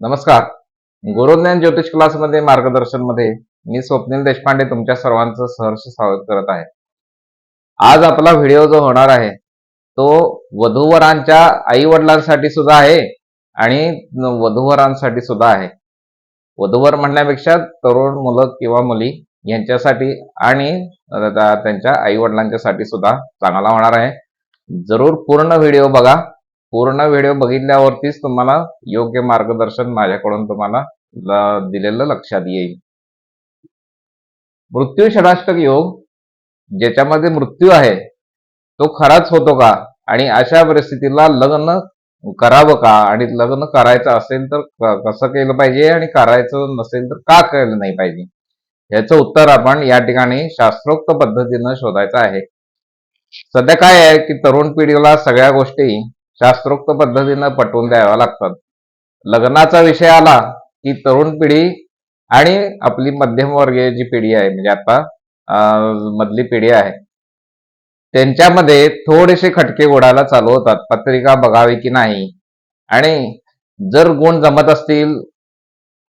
नमस्कार. गुरुज्ञान ज्योतिष क्लासमध्ये मार्गदर्शनमध्ये मी स्वप्नील देशपांडे तुमच्या सर्वांचं सहर्ष स्वागत करत आहे. आज आपला व्हिडिओ जो होणार आहे तो वधूवरांच्या आई वडिलांसाठी सुद्धा आहे आणि वधूवरांसाठी सुद्धा आहे. वधूवर म्हणण्यापेक्षा तरुण मुलं किंवा मुली यांच्यासाठी आणि त्यांच्या आई वडिलांच्यासाठी सुद्धा चांगला होणार आहे. जरूर पूर्ण व्हिडिओ बघा. पूर्ण व्हिडिओ बघितल्यावरतीच तुम्हाला योग्य मार्गदर्शन माझ्याकडून तुम्हाला दिलेलं लक्षात येईल. मृत्यू षडाष्टक योग ज्याच्यामध्ये मृत्यू आहे तो खराच होतो का? आणि अशा परिस्थितीला लग्न करावं का? आणि लग्न करायचं असेल तर कसं केलं पाहिजे? आणि करायचं नसेल तर का केलं नाही पाहिजे? याचं उत्तर आपण या ठिकाणी शास्त्रोक्त पद्धतीनं शोधायचं आहे. सध्या काय आहे की तरुण पिढीला सगळ्या गोष्टी शास्त्रोक्त पद्धतीनं पटवून द्याव्या लागतात. लग्नाचा विषय आला की तरुण पिढी आणि आपली मध्यमवर्गीय जी पिढी आहे. म्हणजे आता मधली पिढी आहे. त्यांच्यामध्ये थोडेसे खटके उडायला चालू होतात. पत्रिका बघावी की नाही? आणि जर गुण जमत असतील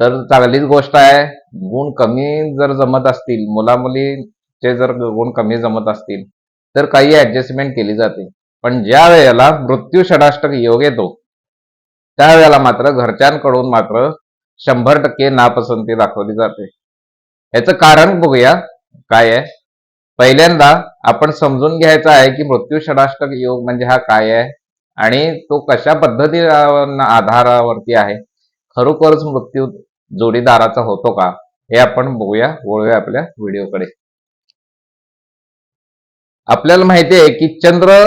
तर चांगलीच गोष्ट आहे. गुण कमी जर जमत असतील मुलामुलीचे जर गुण कमी जमत असतील तर काही ऍडजस्टमेंट केली जाते. पण ज्या वेळेला मृत्यू षडाष्टक योग येतो त्यावेळेला मात्र घरच्यांकडून मात्र शंभर टक्के नापसंती दाखवली जाते. याचं कारण बघूया काय आहे. पहिल्यांदा आपण समजून घ्यायचं आहे की मृत्यू षडाष्टक योग म्हणजे हा काय आहे आणि तो कशा पद्धती आधारावरती आहे. खरोखरच मृत्यू जोडीदाराचा होतो का हे आपण बघूया वळूया आपल्या व्हिडिओकडे. आपल्याला माहिती आहे की चंद्र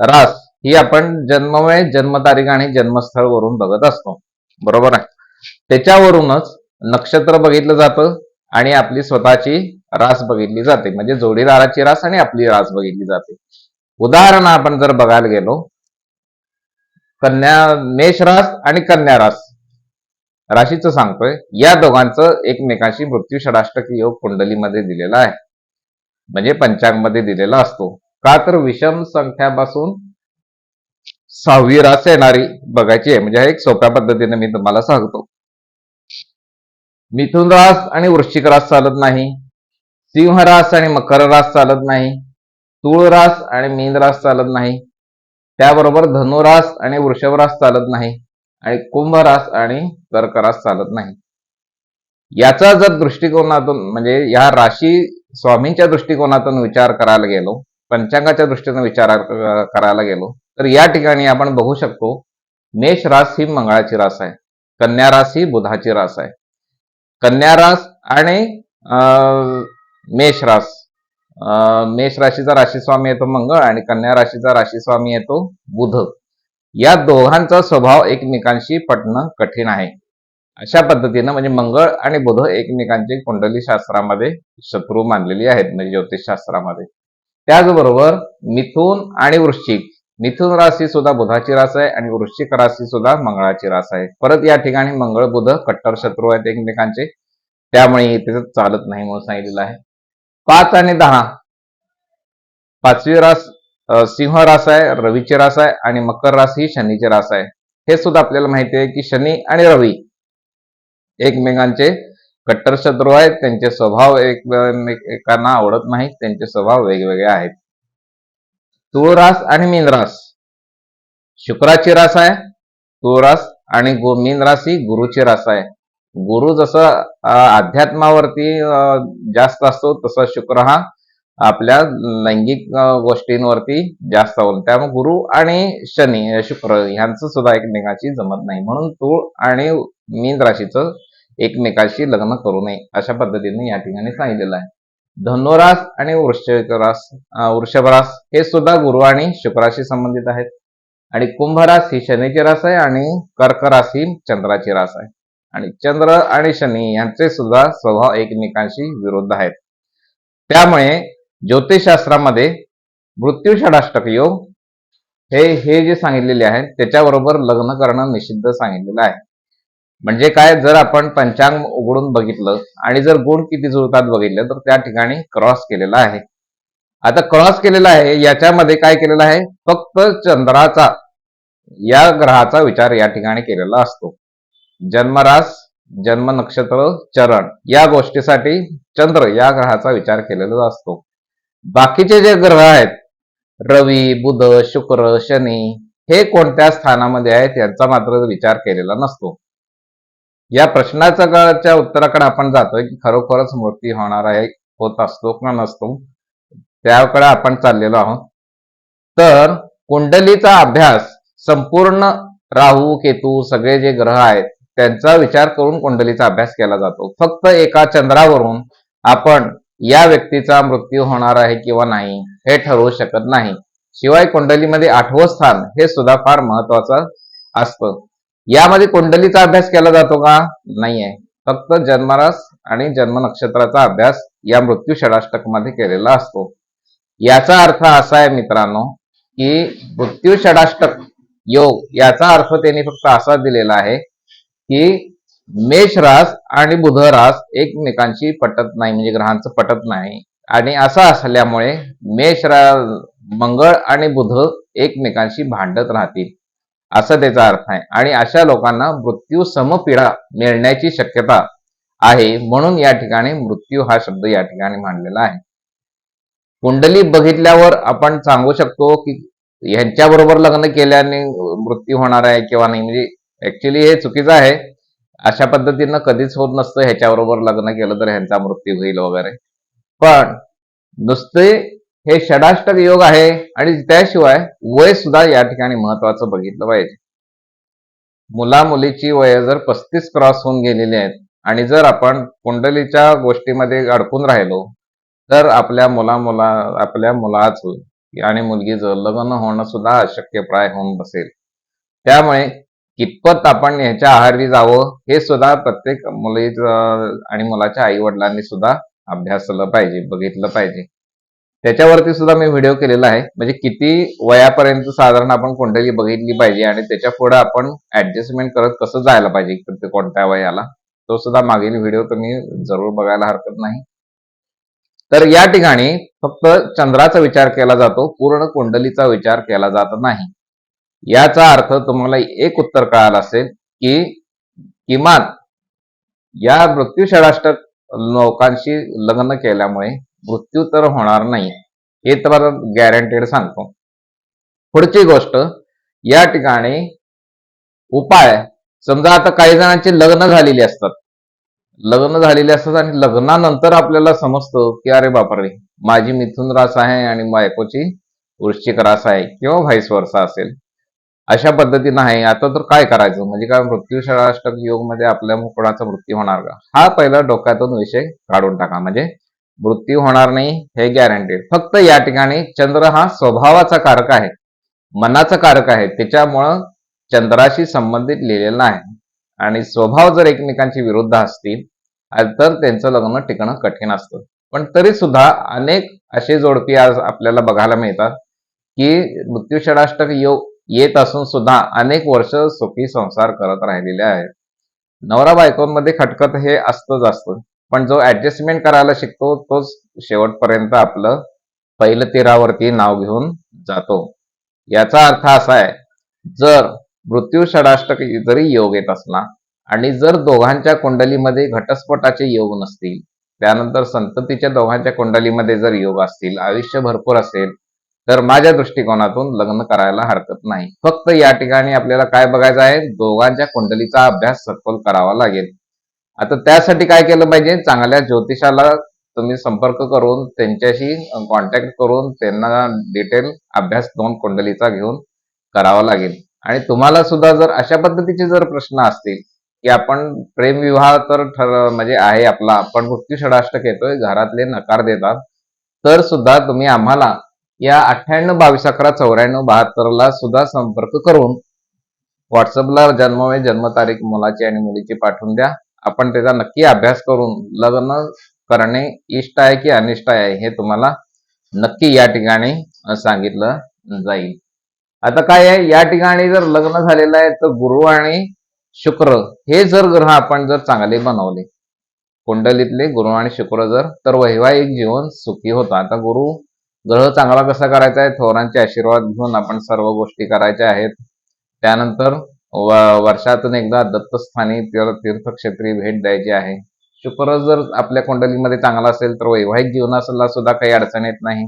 रास ही आपण जन्मवेळ जन्मतारीख आणि जन्मस्थळ वरून बघत असतो. बरोबर आहे? त्याच्यावरूनच नक्षत्र बघितलं जातं आणि आपली स्वतःची रास बघितली जाते. म्हणजे जोडीदाराची रास आणि आपली रास बघितली जाते. उदाहरण आपण जर बघायला गेलो कन्या मेष रास आणि कन्या रास. राशीचं सांगतोय या दोघांचं एकमेकांशी मृत्यू षडाष्टक योग कुंडलीमध्ये दिलेला आहे. म्हणजे पंचांगमध्ये दिलेला असतो. का तर विषम संख्यापासून सहावी रास येणारी बघायची आहे. म्हणजे एक सोप्या पद्धतीने मी तुम्हाला सांगतो. मिथुन रास आणि वृश्चिक रास चालत नाही. सिंह रास आणि मकर रास चालत नाही. तुळ रास आणि मीन रास चालत नाही. त्याबरोबर धनुरास आणि वृषभ रास चालत नाही. आणि कुंभ रास आणि कर्करास चालत नाही. याचा जर दृष्टिकोनातून म्हणजे या राशी स्वामींच्या दृष्टिकोनातून विचार करायला गेलो पंचांगाच्या दृष्टीने विचार करायला गेलो तर या ठिकाणी आपण बघू शकतो मेष रास ही मंगळाची रास आहे कन्या रास ही बुधाची रास आहे. कन्या रास आणि अं, मेष रास अं, मेष राशीचा राशीस्वामी येतो मंगळ आणि कन्या राशीचा राशीस्वामी येतो बुध. या दोघांचा स्वभाव एकमेकांशी पटणं कठीण आहे. अशा पद्धतीनं म्हणजे मंगळ आणि बुध एकमेकांचे कुंडली शास्त्रामध्ये शत्रू मानलेली आहेत म्हणजे ज्योतिष शास्त्रामध्ये त्याचबरोबर मिथुन आणि वृश्चिक. मिथुन राशी सुद्धा बुधाची रास आहे आणि वृश्चिक राशी सुद्धा मंगळाची रास आहे. परत या ठिकाणी मंगळ बुध कट्टर शत्रू आहेत एकमेकांचे. त्यामुळे इथे चालत नाही म्हणून सांगितलेलं आहे. पाच आणि दहा. पाचवी रास सिंह रास आहे रवीची रास आहे आणि मकर रास ही शनीची रास आहे. हे सुद्धा आपल्याला माहिती आहे की शनी आणि रवी एकमेकांचे कट्टर शत्रू आहेत त्यांचे स्वभाव एकमेकांना आवडत नाहीत त्यांचे स्वभाव वेगवेगळे आहेत. तुळरास आणि मीन रास शुक्राची रास आहे तुळ रास आणि गु- मीन रास ही गुरुची रास आहे. गुरु जसं अध्यात्मावरती जास्त असतो तसा शुक्र हा आपल्या लैंगिक गोष्टींवरती जास्त अवलंबून त्यामुळे गुरु आणि शनी शुक्र यांचं सुद्धा एकमेकाची जमत नाही. म्हणून तूळ आणि मीन राशीचं एकमेकांशी लग्न करू नये अशा पद्धतीने या ठिकाणी सांगितलेलं आहे. धनुरास आणि वृश्चिक वृषभरास हे सुद्धा गुरु आणि शुक्राशी संबंधित आहेत. आणि कुंभरास ही शनीची रास आहे आणि कर्करास ही चंद्राची रास आहे. आणि चंद्र आणि शनी यांचे सुद्धा स्वभाव एकमेकांशी विरुद्ध आहेत. त्यामुळे ज्योतिषशास्त्रामध्ये मृत्यू षडाष्टक योग हे हे जे सांगितलेले आहे त्याच्याबरोबर लग्न करणं निषिद्ध सांगितलेलं आहे. म्हणजे काय जर आपण पंचांग उघडून बघितलं आणि जर गुण किती जुळतात बघितलं तर त्या ठिकाणी क्रॉस केलेला आहे. आता क्रॉस केलेला आहे याच्यामध्ये काय केलेलं आहे? फक्त चंद्राचा या ग्रहाचा विचार या ठिकाणी केलेला असतो. जन्मरास जन्म नक्षत्र चरण या गोष्टीसाठी चंद्र या ग्रहाचा विचार केलेला असतो. बाकीचे जे ग्रह आहेत रवी बुध शुक्र शनी हे कोणत्या स्थानामध्ये आहेत यांचा मात्र विचार केलेला नसतो. या प्रश्नाच्या उत्तराकडे आपण जातोय की खरोखरच मृत्यू होणार आहे होत असतो का नसतो त्याकडे आपण चाललेलो आहोत. तर कुंडलीचा अभ्यास संपूर्ण राहू केतू सगळे जे ग्रह आहेत त्यांचा विचार करून कुंडलीचा अभ्यास केला जातो. फक्त एका चंद्रावरून आपण या व्यक्तीचा मृत्यू होणार आहे किंवा नाही हे ठरवू शकत नाही. शिवाय कुंडलीमध्ये आठवं स्थान हे सुद्धा फार महत्वाचं असतं. यामध्ये कुंडलीचा अभ्यास केला जातो का? नाहीये. फक्त जन्मरास आणि जन्म नक्षत्राचा अभ्यास या मृत्यू षडाष्टकमध्ये केलेला असतो. याचा अर्थ असा आहे मित्रांनो की मृत्यू षडाष्टक योग याचा अर्थ त्यांनी फक्त असा दिलेला आहे की मेष रास आणि बुध रास एकमेकांशी पटत नाही म्हणजे ग्रहांचं पटत नाही. आणि असं असल्यामुळे मेष रा मंगळ आणि बुध एकमेकांशी भांडत राहतील. असं त्याचा अर्थ आहे. आणि अशा लोकांना मृत्यू समपीडा मिळण्याची शक्यता आहे म्हणून या ठिकाणी मृत्यू हा शब्द या ठिकाणी मांडलेला आहे. कुंडली बघितल्यावर आपण सांगू शकतो की यांच्याबरोबर लग्न केल्याने मृत्यू होणार आहे किंवा नाही. म्हणजे ऍक्च्युली हे चुकीचं आहे. अशा पद्धतीनं कधीच होत नसतं ह्याच्याबरोबर लग्न केलं तर ह्यांचा मृत्यू होईल वगैरे. पण नुसते हे षडाष्टक योग आहे आणि त्याशिवाय वय सुद्धा या ठिकाणी महत्वाचं बघितलं पाहिजे. मुला मुलीची वय जर पस्तीस क्रॉस होऊन गेलेली आहेत आणि जर आपण कुंडलीच्या गोष्टीमध्ये अडकून राहिलो तर आपल्या मुला मुला आपल्या मुलाचं आणि मुलगीचं लग्न होणं सुद्धा अशक्यप्राय होऊन बसेल. त्यामुळे कितपत आपण ह्याच्या आहारी जावं हे सुद्धा प्रत्येक मुलीचं आणि मुलाच्या आई वडिलांनी सुद्धा अभ्यासलं पाहिजे बघितलं पाहिजे. त्याच्यावरती सुद्धा मी व्हिडिओ केलेला आहे. म्हणजे किती वयापर्यंत साधारण आपण कुंडली बघितली पाहिजे आणि त्याच्या पुढे आपण ऍडजस्टमेंट करत कसं जायला पाहिजे कोणत्या वयाला तो सुद्धा मागील व्हिडिओ तुम्ही जरूर बघायला हरकत नाही. तर या ठिकाणी फक्त चंद्राचा विचार केला जातो पूर्ण कुंडलीचा विचार केला जात नाही. याचा अर्थ तुम्हाला एक उत्तर कळालं असेल की किमान या मृत्यू षडाष्टक लोकांशी लग्न केल्यामुळे मृत्यू तर होणार नाही हे तर गॅरंटेड सांगतो. पुढची गोष्ट या ठिकाणी उपाय समजा आता काही जणांची लग्न झालेली असतात. लग्न झालेले असतात आणि लग्नानंतर आपल्याला समजतं की अरे बापरे माझी मिथुन रास आहे आणि बायकोची वृश्चिक रास आहे किंवा व्हाईस वर्षा असेल. अशा पद्धतीनं आहे. आता तर काय करायचं? म्हणजे काय मृत्यू षडाष्टक योगमध्ये आपल्या कोणाचा मृत्यू होणार का? हा पहिला डोक्यातून विषय काढून टाका. म्हणजे मृत्यू होणार नाही हे गॅरंटेड फक्त या ठिकाणी चंद्र हा स्वभावाचा कारक आहे मनाचा कारक आहे त्याच्यामुळं चंद्राशी संबंधित लिहिलेलं आहे आणि स्वभाव जर एकमेकांची विरुद्ध असतील तर त्यांचं लग्न टिकणं कठीण असतं. पण तरी सुद्धा अनेक असे जोडपी आज आपल्याला बघायला मिळतात की मृत्यू षडाष्टक योग येत असून सुद्धा अनेक वर्ष सुखी संसार करत राहिलेले आहेत. नवरा बायकोंमध्ये खटखट हे असतंच असतं पण जो ऍडजस्टमेंट करायला शिकतो तोच शेवटपर्यंत आपलं पहिलं तीरावरती नाव घेऊन जातो. याचा अर्थ असा आहे जर मृत्यू षडाष्टक जरी योग येत असला आणि जर दोघांच्या कुंडलीमध्ये घटस्फोटाचे योग नसतील त्यानंतर संततीच्या दोघांच्या कुंडलीमध्ये जर योग असतील आयुष्य भरपूर असेल तर माझ्या दृष्टिकोनातून लग्न करायला हरकत नाही. फक्त या ठिकाणी आपल्याला काय बघायचं आहे दोघांच्या कुंडलीचा अभ्यास सखोल करावा लागेल. आता त्यासाठी काय केलं पाहिजे? चांगल्या ज्योतिषाला तुम्ही संपर्क करून त्यांच्याशी कॉन्टॅक्ट करून त्यांना डिटेल अभ्यास दोन कुंडलीचा घेऊन करावा लागेल. आणि तुम्हाला सुद्धा जर अशा पद्धतीचे जर प्रश्न असतील की आपण प्रेमविवाह तर ठर म्हणजे आहे आपला आपण मृत्यू षडाष्टक येतोय घरातले नकार देतात तर सुद्धा तुम्ही आम्हाला या अठ्ठ्याण्णव बावीस अकरा चौऱ्याण्णव बहात्तरला सुद्धा संपर्क करून व्हॉट्सअपला जन्म जन्मतारीख मुलाची आणि मुलीची पाठवून द्या. आपण त्याचा नक्की अभ्यास करून लग्न करणे इष्ट आहे की अनिष्ट आहे हे तुम्हाला नक्की या ठिकाणी सांगितलं जाईल. आता काय आहे? या ठिकाणी जर लग्न झालेलं आहे तर गुरु आणि शुक्र हे जर ग्रह आपण जर चांगले बनवले कुंडलीतले गुरु आणि शुक्र जर तर वैवाहिक जीवन सुखी होतं. आता गुरु ग्रह चांगला कसा करायचा आहे? थोरांचे आशीर्वाद घेऊन आपण सर्व गोष्टी करायच्या आहेत. त्यानंतर वर्षातून एकदा दत्तस्थानी तीर्थक्षेत्री भेट द्यायची आहे. शुक्र जर आपल्या कुंडलीमध्ये चांगला असेल तर वैवाहिक जीवनाला सुद्धा काही अडचण येत नाही.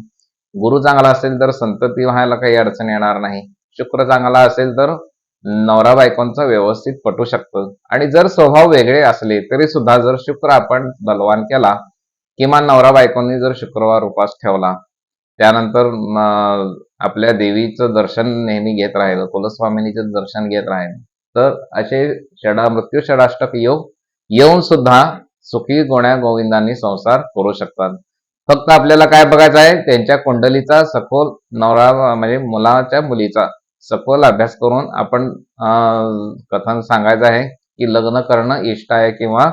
गुरु चांगला असेल तर संतती व्हायला काही अडचण येणार नाही. शुक्र चांगला असेल तर नवरा बायकोंचा व्यवस्थित पटू शकतं. आणि जर स्वभाव वेगळे असले तरी सुद्धा जर शुक्र आपण बलवान केला किमान नवरा बायकोंनी जर शुक्रवार उपास ठेवला त्यानंतर आपल्या देवीचं दर्शन नेहमी घेत राहिलं कुलस्वामिनीचं दर्शन घेत राहिलं. तर असे षडा मृत्यू षडाष्टक योग येऊन सुद्धा सुखी गोण्या गोविंदांनी संसार करू शकतात. फक्त आपल्याला काय बघायचं आहे? त्यांच्या कुंडलीचा सखोल नवरा म्हणजे मुलाच्या मुलीचा सखोल अभ्यास करून आपण कथन सांगायचं आहे की लग्न करणं इष्ट आहे किंवा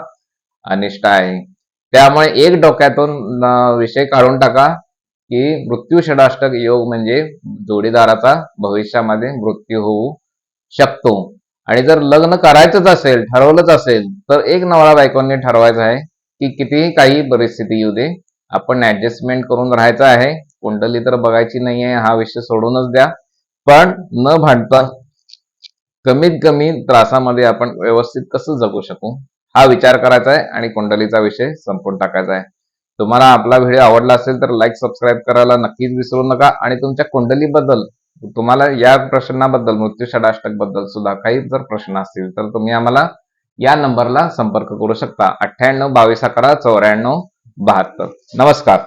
अनिष्ट आहे. त्यामुळे एक डोक्यातून विषय काढून टाका. की मृत्यू षडाष्टक योग म्हणजे जोडीदाराचा भविष्यामध्ये मृत्यू होऊ शकतो. आणि जर लग्न करायचंच असेल ठरवलंच असेल तर एक नवरा बायकोंनी ठरवायचं आहे की कितीही काही परिस्थिती येऊ दे आपण ऍडजस्टमेंट करून राहायचं आहे. कुंडली तर बघायची नाहीये हा विषय सोडूनच द्या. पण न भांडता कमीत कमी त्रासामध्ये आपण व्यवस्थित कसं जगू शकू? हा विचार करायचा आहे आणि कुंडलीचा विषय संपून टाकायचा आहे. तुम्हाला आपला व्हिडिओ आवडला असेल तर लाईक सबस्क्राईब करायला नक्कीच विसरू नका. आणि तुमच्या कुंडलीबद्दल तुम्हाला या प्रश्नाबद्दल मृत्यू षडाष्टकबद्दल सुद्धा काही जर प्रश्न असतील तर तुम्ही आम्हाला या नंबरला संपर्क करू शकता. अठ्ठ्याण्णव बावीस अकरा चौऱ्याण्णव बहात्तर. नमस्कार.